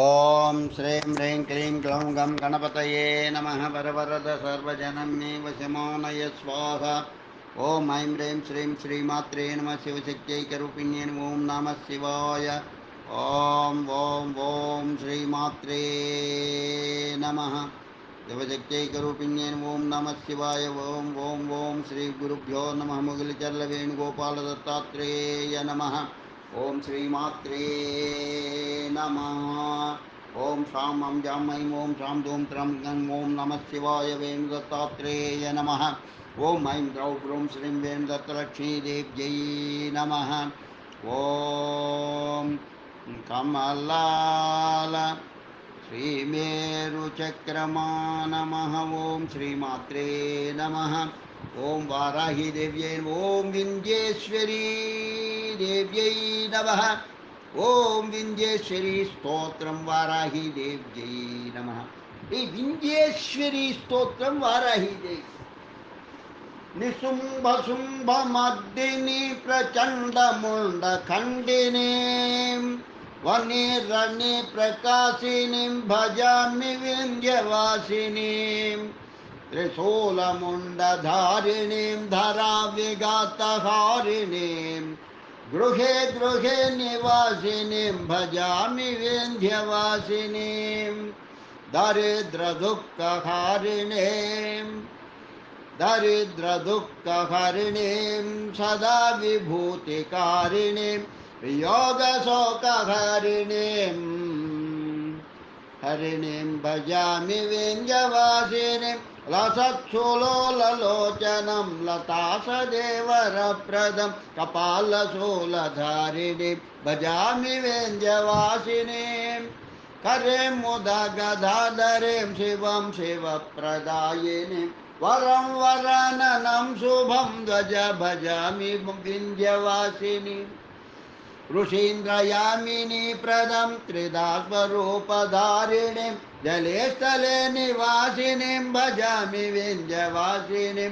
ॐ श्रीं ह्रीं क्लीं ग्लौं गं गणपतये नमः वरवरद सर्वजनं मे वशमानय स्वाहा। ॐ ऐं ह्रीं श्रीं श्रीमात्रे नमः शिवशक्त्यैकरूपिण्ये ॐ नमः शिवाय। ॐ ॐ ॐ श्रीमात्रे नमः शिवशक्त्यैकरूपिण्ये ॐ नमः शिवाय। ॐ ॐ ॐ श्रीगुरुभ्यो नमः मुगिलचर्लवेणुगोपालदत्तात्रेय नमः। ॐ श्रीमात्रे नमः। ॐ शां मं जां ऐं ॐ शां धूं त्रं गं ॐ नमः शिवाय वेणुदत्तात्रेय नमः। ॐ ऐं द्रौ ब्रूं श्रीं वेणुदत्तलक्ष्मीदेव्यै नमः। ॐ कमलाल श्रीमेरुचक्रमा नमः। ॐ श्रीमात्रे नमः। ॐ वाराही देव्यै ॐ विन्द्येश्वरी देव्यै नमः ॐ विन्द्येश्वरी स्तोत्रं वाराही देव्यै नमः ఈ వింధ్యేశ్వరి స్తోత్రం వారాహి దేవి నిశుంభ శుంభ మర్దిని ప్రచండ ముండ ఖండిని వని రణి ప్రకాశిని భజామి వింధ్యవాసిని त्रिशूलमुण्डधारिणीं धराविघातहारिणीं गृहे गृहे निवासिनीं भजामि विन्ध्यवासिनीं। दरिद्रदुःखहारिणीं। दरिद्रदुःखहरिणीं सदा विभूतिकारिणीं योगशोकहरिणीं हरिणीं भजामि विञ्जवासिनीं लसत्सुलोललोचनं लतासदेवरप्रदं कपालशूलधारिणीं भजामि वेञ्जवासिनीं करे मुदगदाधरीं शिवं शिवप्रदायिनीं। वरं वरननं शुभं ध्वज भजामि विन्ध्यवासिनीम् ऋषीन्द्रयामिनी प्रदं त्रिदास्वरूपधारिणीं जले स्थले निवासिनीं, भजामि विन्ध्यवासिनीं,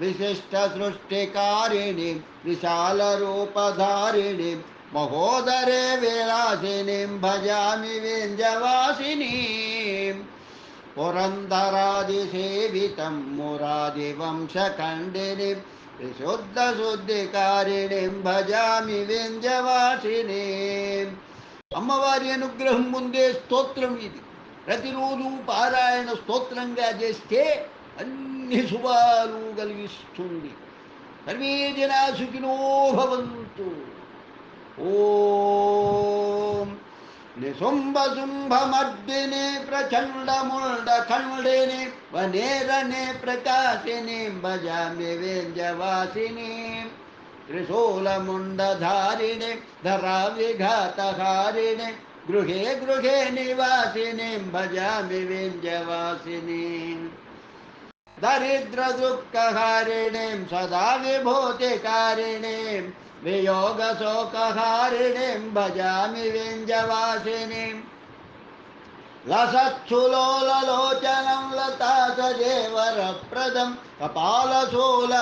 विशिष्टसृष्टिकारिणीं, विशालरूपधारिणीं, महोदरे विलासिनीं, भजामि विन्ध्यवासिनीं। पुरन्दरादिसेवितं, मुरादिवंशखण्डिनीं విశుద్ధశుద్ధికారిణిం భజామి వ్యంజవాసినీం అమ్మవారి అనుగ్రహం ముందే స్తోత్రం ఇది. ప్రతిరోజు పారాయణ స్తోత్రంగా చేస్తే అన్ని శుభాలు కలిగిస్తుంది. సర్వే జనా సుఖినో భవంతు. ఓ निशुम्भशुम्भमर्दिने प्रचण्डमुण्डखण्डिनि वनेरणे प्रकाशिनीं, भजामि वेञ्जवासिनीं त्रिशूलमुण्डधारिणे, धराविघातहारिणे, गृहे गृहे निवासिनीं, भजामि वेञ्जवासिनीम् दरिद्रदुःखहारिणीं, सदा विभूतिकारिणीं वियोगशोकहारिणीं भजामि वेञ्जवासिनीं लसत्सुलोललोचनं लता सजेवरप्रदं कपालशूलधारिणीं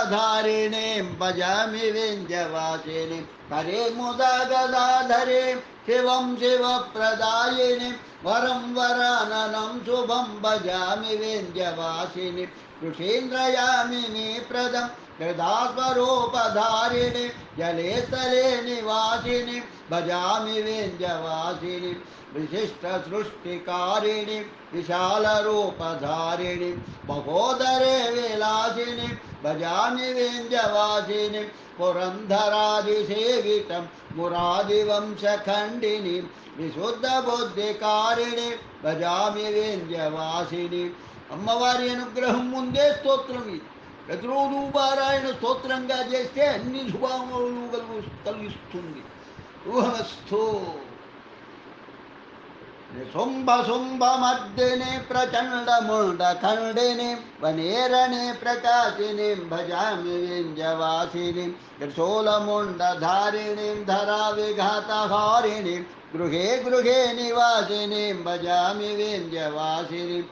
भजामि वेञ्जवासिनीं हरे मुदा गदाधरीं शिवं शिवप्रदायिनीं वरं वराननं शुभं भजामि वेञ्जवासिनीं ऋषीन्द्रयामिनी प्रदं हृदास्वरूपधारिणि जले स्थले निवासिनि। भजामि वेञ्जवासिनि विशिष्टसृष्टिकारिणि, विशालरूपधारिणि, महोदरे विलासिनि। भजामि वेञ्जवासिनि पुरन्धरादिसेवितं मुरादिवंशखण्डिनि విశుద్ధబుద్ధికారిణి భజామి వేంద్యవాసిని అమ్మవారి అనుగ్రహం ముందే స్తోత్రం ఇది ప్రతిరోజు పారాయణ స్తోత్రంగా చేస్తే అన్ని శుభాములు కలుగు కలిగిస్తుంది शुम्भ शुम्भ मर्दिने प्रचंड मुंड खंडिनी वनेरणे प्रकाशिनी भजामि विंजवासिनी त्रिशूलमुण्डधारिणीं धरा विघातहारिणीं गृहे गृहे निवासिनी भजामि विंजवासिनीं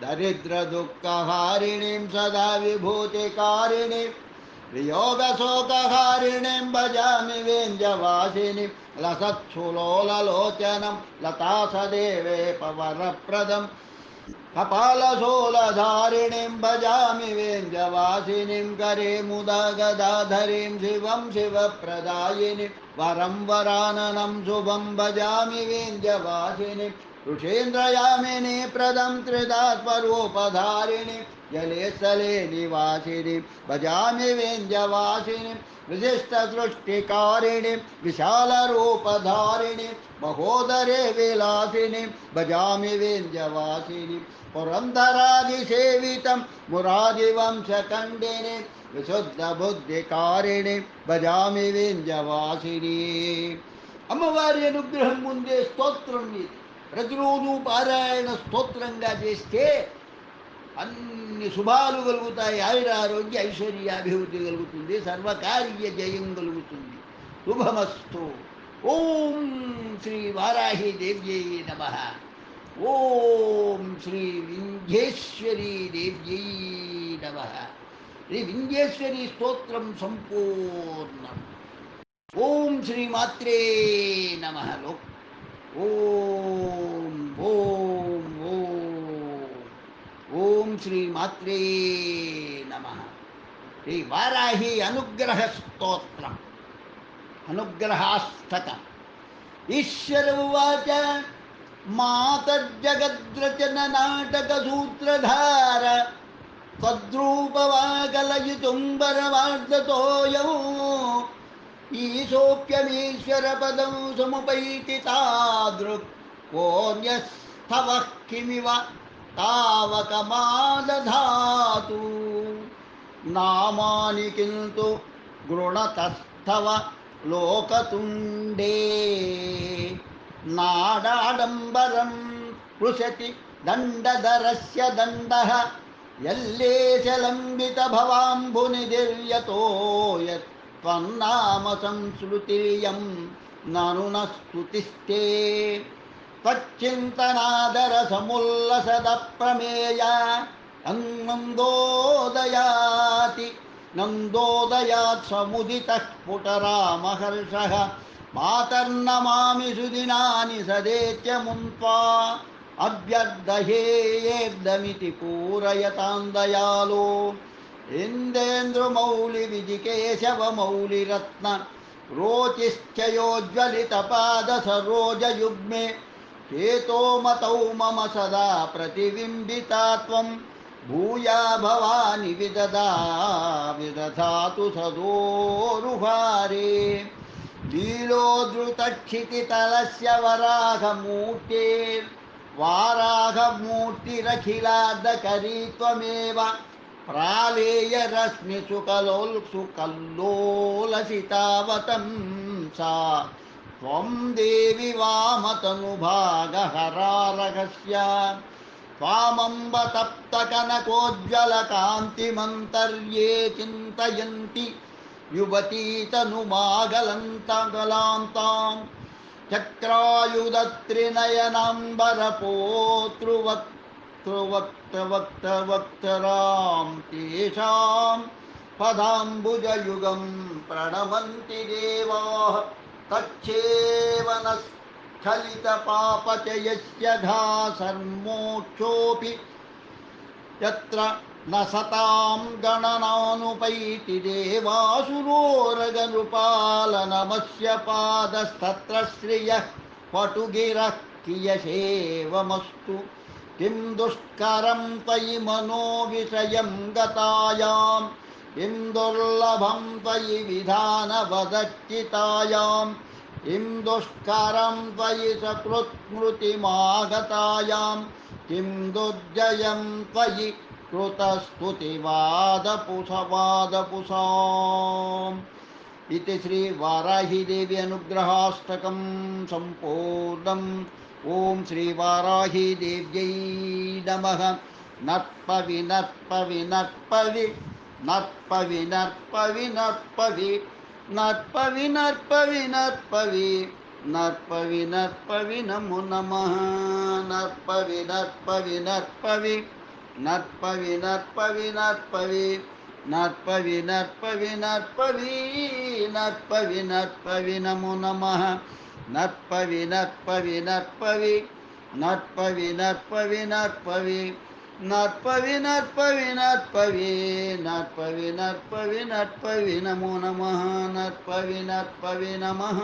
दरिद्रदुःखहारिणीं सदा विभूतिकारिणीं वियोगशोकहारिणीं भजामि विंजवासिनीं लसत्सुलोललोचनं लता सदेवे पवरप्रदम्। कपालशूलधारिणीं भजामि वेञ्जवासिनीं करे मुदा गदाधरीं शिवं शिवप्रदायिनीं। वरं वराननं शुभं भजामि वेञ्जवासिनीं ऋषेन्द्रयामिनी प्रदं त्रिदा स्वरूपधारिणीं जले स्थले निवासिनीं, भजामि वेञ्जवासिनीं विशिष्टसृष्टिकारिणीं विशालरूपधारिणीं महोदरे विलासिनीं भजामि वेञ्जवासिनीं पुरन्दरादिसेवितं मुरादिवंशखण्डिनीं విశుద్ధబుద్ధికారిణి భజామి వ్యంజవాసిని అమ్మవారి అనుగ్రహం ముందే స్తోత్రం ఇది ప్రతిరోజు పారాయణ స్తోత్రంగా చేస్తే అన్ని శుభాలు కలుగుతాయి. ఆయురారోగ్య ఐశ్వర్యాభివృద్ధి కలుగుతుంది. సర్వకార్య జయం కలుగుతుంది. శుభమస్తు. ఓం శ్రీ వారాహి దేవ్యై నమ. ఓం శ్రీ వింధ్యేశ్వరీ దేవ్యై నమ. శ్రీ వింధ్యేశ్వరి స్తోత్రం సంపూర్ణం. ఓం శ్రీ మాత్రే నమ. ఓం ఓం ఓం श्री मात्रे नमः। श्री वाराही अनुग्रह स्तोत्र अनुग्रहास्तक ईश्वर उवाच मातर्जगद्रचन नाटकसूत्रधार तद्रूपवाकलयितुम्बरवार्धतोऽयौ ईशोऽप्यमीश्वरपदं समुपैति तादृक्। कोऽन्यस्तवः किमिव? तावकमा दधातु नामानि किन्तु गृणतस्थव लोकतुण्डे। नाडाडम्बरं पृशति दण्डधरस्य दण्डः। यल्लेशलम्बितभवाम्बुनिधिर्यतो यत् त्वन्नाम संस्मृतिर्यं ननु न स्तुतिस्ते त्वच्चिन्तनादरसमुल्लसदप्रमेय नन्दोदयाति नन्दोदयात् समुदितः पुटरामहर्षः। मातर्नमामि सुदिनानि सदेत्यमुन्त्वा अभ्यर्दहेयेर्दमिति पूरयतां दयालो। इन्देन्द्रमौलिविदिकेशवमौलिरत्न रोचिश्चयोज्वलितपादसरोजयुग्मे चेतो मतौ मम सदा प्रतिबिम्बिता त्वं। भूया भवानि विददा विदधातु सदोरुभारे लीलोद्धृतक्षितितलस्य वाराघमूर्तिरखिलादकरी त्वमेव। प्रालेयरश्मिसुकलोल्सुकल्लोलसितावतं सा त्वं देवि वामतनुभभागहरारघस्य त्वामम्ब तप्तकनकोज्ज्वलकान्तिमन्तर्ये चिन्तयन्ति युवतीतनुमागलन्तगलान्तां चक्रायुधत्रिनयनाम्बरपोतृवक्तवक्तवक्तवक्तरां तेषां पदाम्बुजयुगं प्रणवन्ति देवाः। तच्छेव न स्खलितपापचयस्य घासर्मोक्षोऽपि यत्र न सतां गणनानुपैति देवासुरोरगनृपालनमस्य पादस्तत्र श्रियः पटुगिरः कियशेवमस्तु। किं दुष्करं त्वयि मनोविषयं गतायां किं दुर्लभं त्वयि विधानवदच्चितायां किं दुष्करं त्वयि सकृत्स्मृतिमागतायां किं दुर्जयं त्वयि कृतस्तुतिवादपुषवादपुषाम्। इति श्रीवाराहीदेवी अनुग्रहाष्टकं सम्पूर्णम्। ॐ नमः। नर्पवि नर्पवि नर्पवि நற்பவி நற்பவி நற்பவி நற்பவி நற்பவி நற்பவி நற்பவி நற்பவி நமு நம நற்பவி நற்பவி நற்பவி நற்பவி நற்பவி நற்பவி நற்பவி நற்பவி நற்பவி நற்பவி நற்பவி நமோ நம நற்பவி நற்பவி நற்பவி நற்பவி நற்பவி நற்பவி नर्पवि नर्पवि नर्पवि नर्पवि नर्पवि नर्पवि, नमो नमः, नर्पवि नर्पवि, नमः,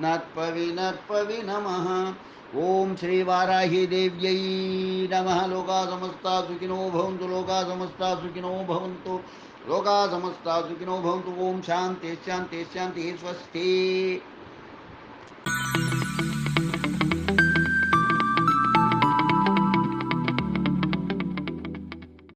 नर्पवि नर्पवि, नमः। ओम श्री वाराही देव्यै नमः। लोका समस्ता सुखिनो लोका समस्ता सुखिनो लोका समस्ता सुखिनो भवन्तु। ओम शांति शांति शांति, स्वस्ति।